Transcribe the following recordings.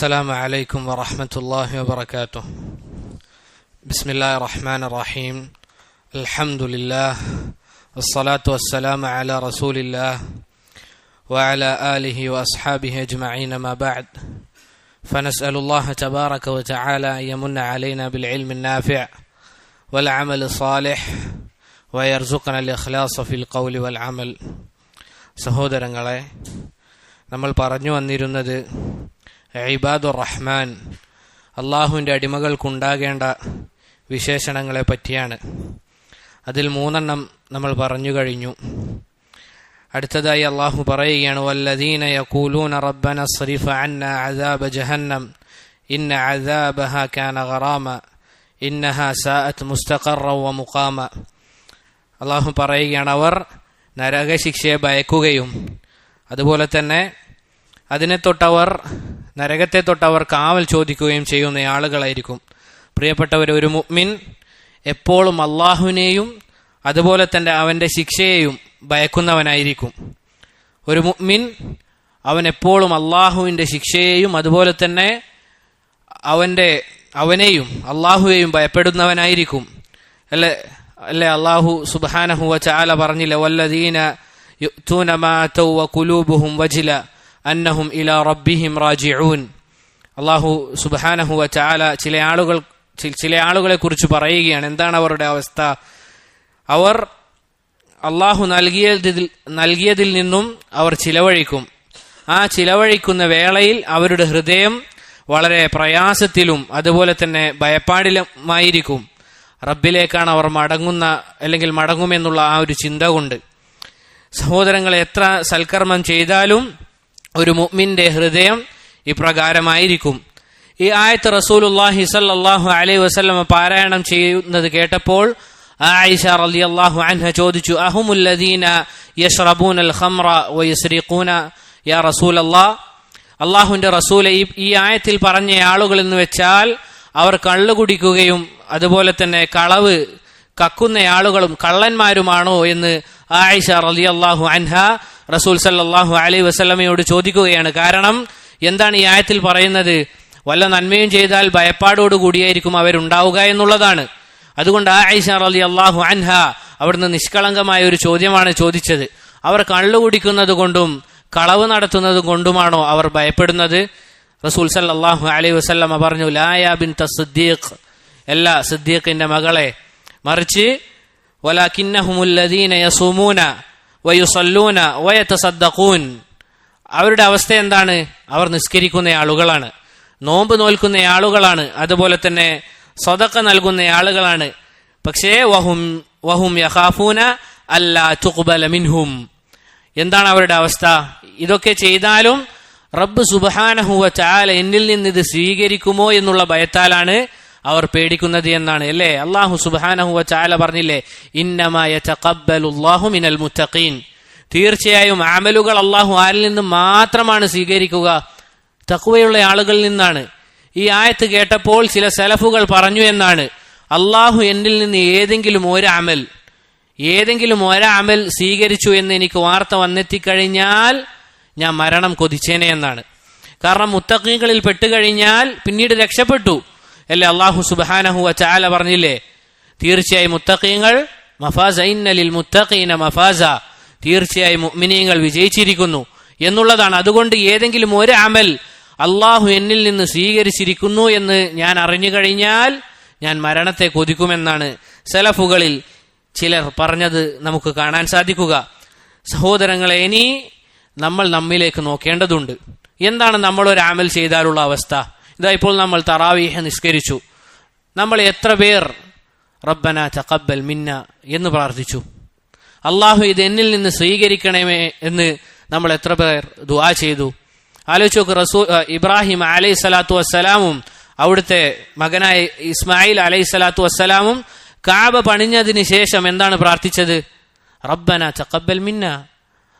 السلام عليكم ورحمة الله وبركاته بسم الله الرحمن الرحيم الحمد لله والصلاة والسلام على رسول الله وعلى آله وأصحابه أجمعين ما بعد فنسأل الله تبارك وتعالى أن يمن علينا بالعلم النافع والعمل الصالح ويرزقنا الإخلاص في القول والعمل സഹോദരങ്ങളെ നമ്മൾ പറഞ്ഞു വന്നിരുന്നത് ഇബാദുർ റഹ്മാൻ അള്ളാഹുവിന്റെ അടിമകൾക്കുണ്ടാകേണ്ട വിശേഷണങ്ങളെ പറ്റിയാണ്. അതിൽ മൂന്നെണ്ണം നമ്മൾ പറഞ്ഞു കഴിഞ്ഞു. അടുത്തതായി അള്ളാഹു പറയുകയാണ് വല്ലദീന യഖൂലൂന റബ്ബന സരിഫ അന്ന അദാബ ജഹന്നം ഇന്ന അദാബഹ കാന ഗറാമ ഇന്നഹ സാഅത്ത് മുസ്തഖറ വ മുഖാമ. അള്ളാഹു പറയുകയാണ് അവർ നരകശിക്ഷയെ ഭയക്കുകയും അതുപോലെ തന്നെ അതിനെ തൊട്ടവർ നരകത്തെ തൊട്ടവർ കാവൽ ചോദിക്കുകയും ചെയ്യുന്ന ആളുകളായിരിക്കും. പ്രിയപ്പെട്ടവർ ഒരു മുഅ്മിൻ എപ്പോഴും അള്ളാഹുവിനെയും അതുപോലെ തന്നെ അവന്റെ ശിക്ഷയെയും ഭയക്കുന്നവനായിരിക്കും. ഒരു മുഅ്മിൻ അവൻ എപ്പോഴും അള്ളാഹുവിന്റെ ശിക്ഷയെയും അതുപോലെ തന്നെ അവന്റെ അവനെയും അള്ളാഹുവേയും ഭയപ്പെടുന്നവനായിരിക്കും. അല്ലേ? അല്ലേ? അള്ളാഹു സുബാനഹുവ ചാല പറഞ്ഞില്ല വല്ലദീന യുക്തൂനമാ തൗവ കുലൂബുഹും വജില. അന്നഹും ഇലാ റബ്ബിഹിം റാജിഊൻ. അള്ളാഹു സുബാനഹു ചാല ചില ആളുകൾ ചില ആളുകളെ കുറിച്ച് പറയുകയാണ്. എന്താണ് അവരുടെ അവസ്ഥ? അവർ അള്ളാഹു നൽകിയതിൽ നൽകിയതിൽ നിന്നും അവർ ചിലവഴിക്കും. ആ ചിലവഴിക്കുന്ന വേളയിൽ അവരുടെ ഹൃദയം വളരെ പ്രയാസത്തിലും അതുപോലെ തന്നെ ഭയപ്പാടിലുമായിരിക്കും. റബ്ബിലേക്കാണ് അവർ മടങ്ങുന്ന അല്ലെങ്കിൽ മടങ്ങുമെന്നുള്ള ആ ഒരു ചിന്ത കൊണ്ട്. സഹോദരങ്ങൾ എത്ര സൽക്കർമ്മം ചെയ്താലും ഒരു മുഅ്മിന്റെ ഹൃദയം ഇപ്രകാരമായിരിക്കും. ഈ ആയത്ത് റസൂലുല്ലാഹി സല്ലാഹു അലൈ വസല്ലം പാരായണം ചെയ്യുന്നത് കേട്ടപ്പോൾ ആയിഷ റളിയല്ലാഹു അൻഹ ചോദിച്ചു അഹുമുല്ലദീന യഷ്റബൂനൽ ഖംറ വയസ്രീഖൂന? യാ റസൂലല്ലാഹ് അള്ളാഹുവിന്റെ റസൂലെ ഈ ഈ ആയത്തിൽ പറഞ്ഞ ആളുകൾ എന്ന് വെച്ചാൽ അവർ കള്ളു കുടിക്കുകയും അതുപോലെ തന്നെ കളവ് കക്കുന്ന ആളുകളും കള്ളന്മാരുമാണോ എന്ന് ആയിഷ റലി അള്ളാഹു അൻഹ റസൂൽ സല്ലാഹു അലൈഹി വസ്ലമയോട് ചോദിക്കുകയാണ്. കാരണം എന്താണ് ഈ ആയത്തിൽ പറയുന്നത്? വല്ല നന്മയും ചെയ്താൽ ഭയപ്പാടോട് കൂടിയായിരിക്കും അവരുണ്ടാവുക എന്നുള്ളതാണ്. അതുകൊണ്ട് ആയിഷ റലി അള്ളാഹു അൻഹ അവിടുന്ന് നിഷ്കളങ്കമായ ഒരു ചോദ്യമാണ് ചോദിച്ചത്. അവർ കള്ളു കുടിക്കുന്നത് കൊണ്ടും കളവ് നടത്തുന്നത് കൊണ്ടുമാണോ അവർ ഭയപ്പെടുന്നത്? റസൂൽ സല്ലാഹു അലൈ വസ്ലമ പറഞ്ഞു ലായാ ബിൻ തസ്ദീഖ് എല്ലാ സിദ്ദീഖിന്റെ മകളെ. മറിച്ച് യസൂമൂന അവരുടെ അവസ്ഥ എന്താണ്? അവർ നിസ്കരിക്കുന്ന ആളുകളാണ്. നോമ്പ് നോൽക്കുന്ന ആളുകളാണ്. അതുപോലെ തന്നെ സ്വതക്ക നൽകുന്ന ആളുകളാണ്. പക്ഷേ വഹും വഹും അല്ല മിൻഹും. എന്താണ് അവരുടെ അവസ്ഥ? ഇതൊക്കെ ചെയ്താലും റബ്ബ് സുബാനഹുവ ചാല എന്നിൽ നിന്ന് ഇത് സ്വീകരിക്കുമോ എന്നുള്ള ഭയത്താലാണ് അവർ പേടിക്കുന്നത് എന്നാണ്. അല്ലേ? അള്ളാഹു സുബാനഹുവ ചാല പറഞ്ഞില്ലേ ഇന്നമായ ചക്കബലുല്ലാഹു മിനൽ മുത്തഖീൻ. തീർച്ചയായും ആമലുകൾ അള്ളാഹു ആരിൽ നിന്ന് മാത്രമാണ് സ്വീകരിക്കുക. തക്കുവയുള്ള ആളുകളിൽ നിന്നാണ്. ഈ ആയത്ത് കേട്ടപ്പോൾ ചില സെലഫുകൾ പറഞ്ഞു എന്നാണ്. അള്ളാഹു എന്നിൽ നിന്ന് ഏതെങ്കിലും ഒരു അമൽ ഏതെങ്കിലും ഒരമൽ സ്വീകരിച്ചു എന്ന് എനിക്ക് വാർത്ത വന്നെത്തിക്കഴിഞ്ഞാൽ ഞാൻ മരണം കൊതിച്ചേനെ എന്നാണ്. കാരണം മുത്തക്കീകളിൽ പെട്ടുകഴിഞ്ഞാൽ പിന്നീട് രക്ഷപ്പെട്ടു. അല്ലേ അള്ളാഹു സുബാനഹു ചാല പറഞ്ഞില്ലേ? തീർച്ചയായും മുത്തഖീങ്ങൾ മഫാസ ഇന്നലിൽ മുത്തഖീന മഫാസ. തീർച്ചയായും മുഅ്മിനീങ്ങൾ വിജയിച്ചിരിക്കുന്നു എന്നുള്ളതാണ്. അതുകൊണ്ട് ഏതെങ്കിലും ഒരു അമൽ അള്ളാഹു എന്നിൽ നിന്ന് സ്വീകരിച്ചിരിക്കുന്നു എന്ന് ഞാൻ അറിഞ്ഞു കഴിഞ്ഞാൽ ഞാൻ മരണത്തെ കൊതിക്കുമെന്നാണ് സലഫുകളിൽ ചിലർ പറഞ്ഞത് നമുക്ക് കാണാൻ സാധിക്കുക. സഹോദരങ്ങളെ ഇനി നമ്മൾ നമ്മിലേക്ക് നോക്കേണ്ടതുണ്ട്. എന്താണ് നമ്മൾ ഒരു അമൽ ചെയ്താലുള്ള അവസ്ഥ? ഇതാ ഇപ്പോൾ നമ്മൾ തറാവീഹ നിസ്കരിച്ചു. നമ്മൾ എത്ര പേർ? റബ്ബന ചക്കബൽ മിന്ന എന്ന് പ്രാർത്ഥിച്ചു. അള്ളാഹു ഇത് എന്നിൽ നിന്ന് സ്വീകരിക്കണമേ എന്ന് നമ്മൾ എത്ര പേർ ദുആ ചെയ്തു. ആലോചിച്ചു റസൂ ഇബ്രാഹിം അലൈഹി സ്വലാത്തു വസ്സലാമും അവിടുത്തെ മകനായ ഇസ്മായിൽ അലൈഹി സ്വലാത്തു വസ്സലാമും കാബ പണിഞ്ഞതിന് ശേഷം എന്താണ് പ്രാർത്ഥിച്ചത്? റബ്ബന ചക്കബൽ മിന്ന.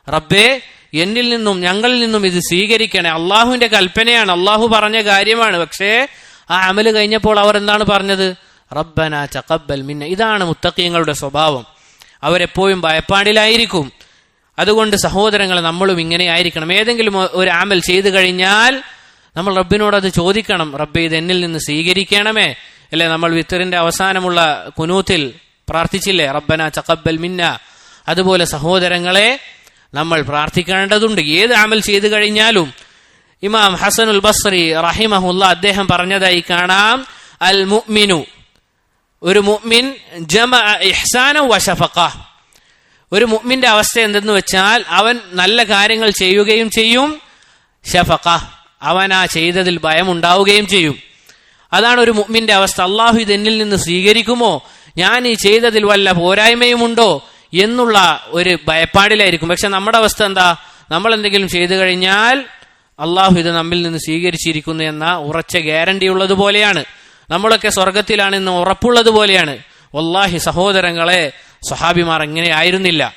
റബ്ബേ എന്നിൽ നിന്നും ഞങ്ങളിൽ നിന്നും ഇത് സ്വീകരിക്കണേ. അള്ളാഹുവിന്റെ കൽപ്പനയാണ്. അള്ളാഹു പറഞ്ഞ കാര്യമാണ്. പക്ഷേ ആ അമൽ കഴിഞ്ഞപ്പോൾ അവർ എന്താണ് പറഞ്ഞത്? റബ്ബന ചക്കബൽ മിന്ന. ഇതാണ് മുത്തക്കീങ്ങളുടെ സ്വഭാവം. അവരെപ്പോഴും ഭയപ്പാടിലായിരിക്കും. അതുകൊണ്ട് സഹോദരങ്ങൾ നമ്മളും ഇങ്ങനെ ആയിരിക്കണം. ഏതെങ്കിലും ഒരു ആമൽ ചെയ്തു കഴിഞ്ഞാൽ നമ്മൾ റബ്ബിനോട് അത് ചോദിക്കണം. റബ്ബെ ഇത് എന്നിൽ നിന്ന് സ്വീകരിക്കണമേ. അല്ലെ നമ്മൾ വിത്തറിന്റെ അവസാനമുള്ള കുനൂത്തിൽ പ്രാർത്ഥിച്ചില്ലേ? റബ്ബന ചക്കബൽ മിന്ന. അതുപോലെ സഹോദരങ്ങളെ നമ്മൾ പ്രാർത്ഥിക്കേണ്ടതുണ്ട്. ഏത് അമൽ ചെയ്തു കഴിഞ്ഞാലും. ഇമാം ഹസനുൽ ബസ്രി റഹിമഹുല്ല അദ്ദേഹം പറഞ്ഞതായി കാണാം. അൽ മുഅ്മിനു. ഒരു മുഅ്മിൻ ജമ ഇഹ്സാന വശഫഖ ഒരു മുഅ്മിന്റെ അവസ്ഥ എന്തെന്ന് വെച്ചാൽ അവൻ നല്ല കാര്യങ്ങൾ ചെയ്യുകയും ചെയ്യും. ഷഫഖ അവൻ ആ ചെയ്തതിൽ ഭയം ഉണ്ടാവുകയും ചെയ്യും. അതാണ് ഒരു മുഅ്മിന്റെ അവസ്ഥ. അള്ളാഹു ഇതെന്നിൽ നിന്ന് സ്വീകരിക്കുമോ? ഞാൻ ഈ ചെയ്തതിൽ വല്ല പോരായ്മയുമുണ്ടോ? എന്നുള്ള ഒരു ഭയപ്പാടിലായിരിക്കും. പക്ഷെ നമ്മുടെ അവസ്ഥ എന്താ? നമ്മൾ എന്തെങ്കിലും ചെയ്തു കഴിഞ്ഞാൽ അള്ളാഹു ഇത് നമ്മിൽ നിന്ന് സ്വീകരിച്ചിരിക്കുന്നു എന്ന ഉറച്ച ഗ്യാരണ്ടി ഉള്ളതുപോലെയാണ് നമ്മളൊക്കെ സ്വർഗത്തിലാണ് ഇന്ന് ഉറപ്പുള്ളത് പോലെയാണ്. വല്ലാഹി സഹോദരങ്ങളെ സ്വഹാബിമാർ എങ്ങനെ ആയിരുന്നില്ല.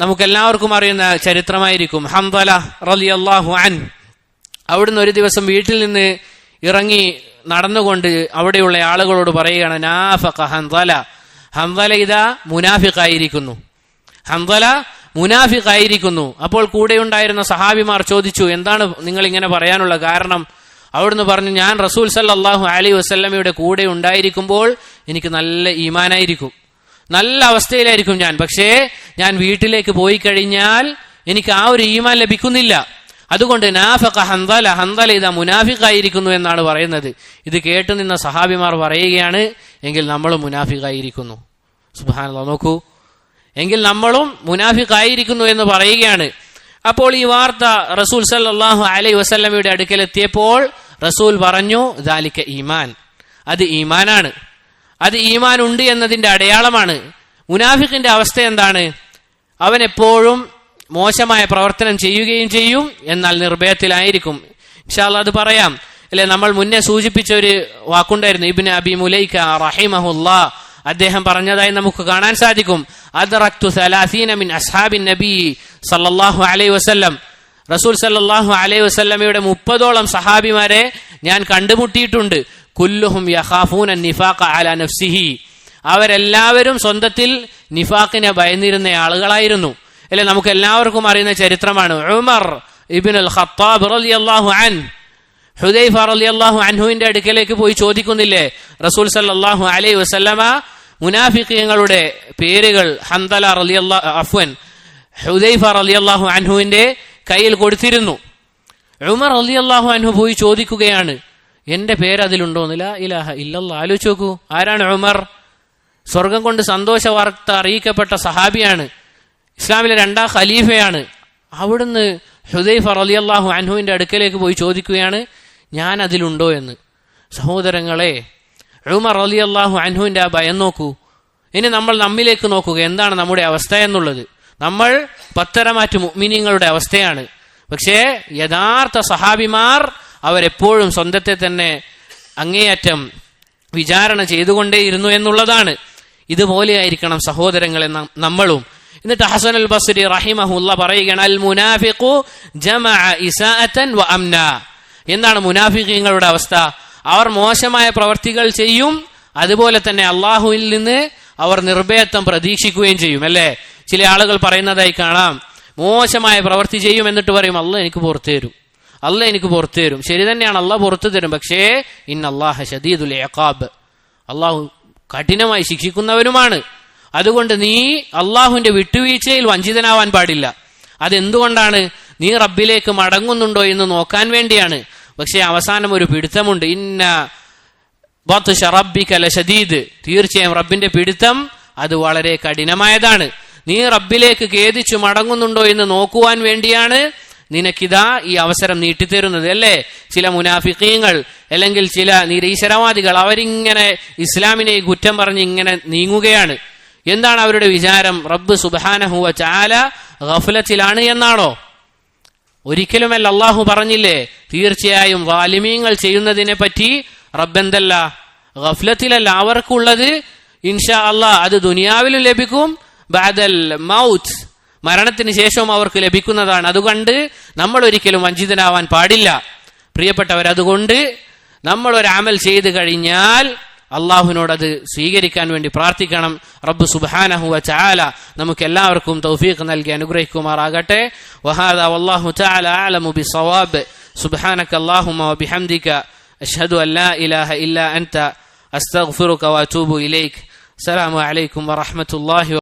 നമുക്കെല്ലാവർക്കും അറിയുന്ന ചരിത്രമായിരിക്കും. ഹംദല റലി അള്ളാഹു അൻ അവിടുന്ന് ഒരു ദിവസം വീട്ടിൽ നിന്ന് ഇറങ്ങി നടന്നുകൊണ്ട് അവിടെയുള്ള ആളുകളോട് പറയുകയാണ് നാഫഖ ഹംദല. ഹംദല ഇതാ മുനാഫിഖായിരിക്കുന്നു. ഹംസല മുനാഫിഖായിരിക്കുന്നു. അപ്പോൾ കൂടെയുണ്ടായിരുന്ന സഹാബിമാർ ചോദിച്ചു എന്താണ് നിങ്ങൾ ഇങ്ങനെ പറയാനുള്ള കാരണം അവിടുന്ന് പറഞ്ഞു ഞാൻ റസൂൽ സല്ലാഹു അലി വസ്ല്ലമയുടെ കൂടെ ഉണ്ടായിരിക്കുമ്പോൾ എനിക്ക് നല്ല ഈമാനായിരിക്കും. നല്ല അവസ്ഥയിലായിരിക്കും ഞാൻ. പക്ഷേ ഞാൻ വീട്ടിലേക്ക് പോയി കഴിഞ്ഞാൽ എനിക്ക് ആ ഒരു ഈമാൻ ലഭിക്കുന്നില്ല. അതുകൊണ്ട് നാഫഖ ഹന്തല ഹന്തല ഇതാ മുനാഫിഖായിരിക്കുന്നു എന്നാണ് പറയുന്നത്. ഇത് കേട്ടു നിന്ന സഹാബിമാർ പറയുകയാണ് എങ്കിൽ നമ്മളും മുനാഫിഖായിരിക്കുന്നു. സുബാന നോക്കൂ. എങ്കിൽ നമ്മളും മുനാഫിഖായിരിക്കുന്നു എന്ന് പറയുകയാണ്. അപ്പോൾ ഈ വാർത്ത റസൂൽ സല്ലാഹു അലൈ വസല്ലമയുടെ അടുക്കലെത്തിയപ്പോൾ റസൂൽ പറഞ്ഞു ദാലിക്ക ഈമാൻ. അത് ഈമാനാണ്. അത് ഈമാൻ ഉണ്ട് എന്നതിന്റെ അടയാളമാണ്. മുനാഫിഖിന്റെ അവസ്ഥ എന്താണ്? അവൻ എപ്പോഴും മോശമായ പ്രവർത്തനം ചെയ്യുകയും ചെയ്യും. എന്നാൽ നിർഭയത്തിലായിരിക്കും. ഇൻഷാല്ല അത് പറയാം. അല്ലെ നമ്മൾ മുന്നേ സൂചിപ്പിച്ച ഒരു വാക്കുണ്ടായിരുന്നു. ഇബിൻ അബി മുലൈക്ക റഹിമഹുല്ല. അദ്ദേഹം പറഞ്ഞതായി നമുക്ക് കാണാൻ സാധിക്കും. അദ്റക്തു സലാസീന മിൻ അസ്ഹാബിൻ നബി സല്ലല്ലാഹു അലൈഹി വസല്ലം. റസൂൽ സല്ലല്ലാഹു അലൈഹി വസല്ലമയുടെ മുപ്പതോളം സഹാബിമാരെ ഞാൻ കണ്ടുമുട്ടിയിട്ടുണ്ട്. കുല്ലുഹും യഖാഫൂന നിഫാഖ അല നഫ്സിഹി. അവരെല്ലാവരും സ്വന്തത്തിൽ നിഫാഖിനെ ഭയന്നിരുന്ന ആളുകളായിരുന്നു. അല്ലെ നമുക്ക് എല്ലാവർക്കും അറിയുന്ന ചരിത്രമാണ്. ഉമർ ഇബിൻ അൽ ഖത്താബ് അള്ളാഹു അൻ ഹുദൈഫ അള്ളാഹു അൻഹുവിന്റെ അടുക്കലേക്ക് പോയി ചോദിക്കുന്നില്ലേ? റസൂൽ സല്ലാഹു അലൈ വസല്ലമ മുനാഫിഖീങ്ങളുടെ പേരുകൾ ഹന്തല റളിയല്ലാ അഫ്വൻ ഹുദൈഫ അള്ളാഹു അൻഹുവിന്റെ കയ്യിൽ കൊടുത്തിരുന്നു. ഉമർ അലി അള്ളാഹു അൻഹു പോയി ചോദിക്കുകയാണ് എന്റെ പേര് അതിലുണ്ടോന്നില്ല ഇലാഹ ഇല്ലല്ല ആലോചിച്ച് നോക്കൂ. ആരാണ് ഉമർ? സ്വർഗം കൊണ്ട് സന്തോഷ വാർത്ത അറിയിക്കപ്പെട്ട സഹാബിയാണ്. ഇസ്ലാമിലെ രണ്ടാം ഖലീഫയാണ്. അവിടുന്ന് ഹുദൈഫ റളിയല്ലാഹു അൻഹുവിന്റെ അടുക്കലേക്ക് പോയി ചോദിക്കുകയാണ് ഞാൻ അതിലുണ്ടോ എന്ന്? സഹോദരങ്ങളെ ഉമർ റളിയല്ലാഹു അൻഹുവിന്റെ ആ ഭയം നോക്കൂ. ഇനി നമ്മൾ നമ്മിലേക്ക് നോക്കുക എന്താണ് നമ്മുടെ അവസ്ഥ എന്നുള്ളത്. നമ്മൾ പത്തരമാറ്റ് മുഅ്മിനീങ്ങളുടെ അവസ്ഥയാണ്. പക്ഷേ യഥാർത്ഥ സഹാബിമാർ അവരെപ്പോഴും സ്വന്തത്തെ തന്നെ അങ്ങേയറ്റം വിചാരണ ചെയ്തുകൊണ്ടേയിരുന്നു എന്നുള്ളതാണ്. ഇതുപോലെയായിരിക്കണം സഹോദരങ്ങളെ നമ്മളും എന്നിട്ട് ഹസൻ അൽ ബസ്രി റഹിമഹുല്ല പറയുകയാണ് അൽ മുനാഫിഖു ജമഅ ഇസാഅതൻ വ അംന. എന്താണ് മുനാഫിഖീങ്ങളുടെ അവസ്ഥ? അവർ മോശമായ പ്രവർത്തികൾ ചെയ്യും അതുപോലെ തന്നെ അള്ളാഹുവിൽ നിന്ന് അവർ നിർഭയത്വം പ്രതീക്ഷിക്കുകയും ചെയ്യും അല്ലേ? ചില ആളുകൾ പറയുന്നതായി കാണാം മോശമായ പ്രവൃത്തി ചെയ്യും എന്നിട്ട് പറയും അല്ല എനിക്ക് പുറത്തു തരും. അല്ല എനിക്ക് പുറത്തു തരും. ശരി തന്നെയാണ് അല്ല പുറത്തു തരും. പക്ഷേ ഇൻ അള്ളാഹ ഷദീദുൽ ഇഖാബ്. അള്ളാഹു കഠിനമായി ശിക്ഷിക്കുന്നവനുമാണ്. അതുകൊണ്ട് നീ അള്ളാഹുവിന്റെ വിട്ടുവീഴ്ചയിൽ വഞ്ചിതനാവാൻ പാടില്ല. അതെന്തുകൊണ്ടാണ് നീ റബ്ബിലേക്ക് മടങ്ങുന്നുണ്ടോ എന്ന് നോക്കാൻ വേണ്ടിയാണ്. പക്ഷേ അവസാനം ഒരു പിടുത്തമുണ്ട്. ഇന്ന ബത്ഷ റബ്ബിക ലശദീദ്. തീർച്ചയായും റബ്ബിന്റെ പിടുത്തം അത് വളരെ കഠിനമായതാണ്. നീ റബ്ബിലേക്ക് ഖേദിച്ചു മടങ്ങുന്നുണ്ടോ എന്ന് നോക്കുവാൻ വേണ്ടിയാണ് നിനക്കിതാ ഈ അവസരം നീട്ടിത്തരുന്നത് അല്ലേ? ചില മുനാഫിക്കീങ്ങൾ അല്ലെങ്കിൽ ചില നിരീശ്വരവാദികൾ അവരിങ്ങനെ ഇസ്ലാമിനെ കുറ്റം പറഞ്ഞ് ഇങ്ങനെ നീങ്ങുകയാണ്. എന്താണ് അവരുടെ വിചാരം? റബ്ബ് സുബാനഹുവ ചാല ഗഫലത്തിലാണ് എന്നാണോ? ഒരിക്കലുമല്ല അള്ളാഹു പറഞ്ഞില്ലേ തീർച്ചയായും വാലിമീങ്ങൾ ചെയ്യുന്നതിനെ പറ്റി റബ്ബെന്തല്ല ഗഫലത്തിലല്ല അവർക്കുള്ളത് ഇൻഷാ അള്ളാ അത് ദുനിയാവിലും ലഭിക്കും ബാദൽ മൗത്ത് മരണത്തിന് ശേഷവും അവർക്ക് ലഭിക്കുന്നതാണ്. അതുകൊണ്ട് നമ്മൾ ഒരിക്കലും വഞ്ചിതനാവാൻ പാടില്ല. പ്രിയപ്പെട്ടവർ അതുകൊണ്ട് നമ്മൾ ഒരു അമൽ ചെയ്തു കഴിഞ്ഞാൽ അള്ളാഹുവിനോട് അത് സ്വീകരിക്കാൻ വേണ്ടി പ്രാർത്ഥിക്കണം. റബ്ബ് സുബാനഹുവ ചാല നമുക്ക് എല്ലാവർക്കും തൗഫീഖ് നൽകി അനുഗ്രഹിക്കുമാറാകട്ടെ. വഹാദ വല്ലാഹു ചാല അലമു ബി സവാബ് സുബ്ഹാനക അല്ലാഹുമ്മ വബിഹംദിക അഷ്ഹദു അല്ലാ ഇലാഹ ഇല്ല അൻത. അസ്തഗ്ഫിറുക വഅതൂബു ഇലൈക്. അസ്സലാമു അലൈക്കും വറഹ്മത്തുള്ളാഹി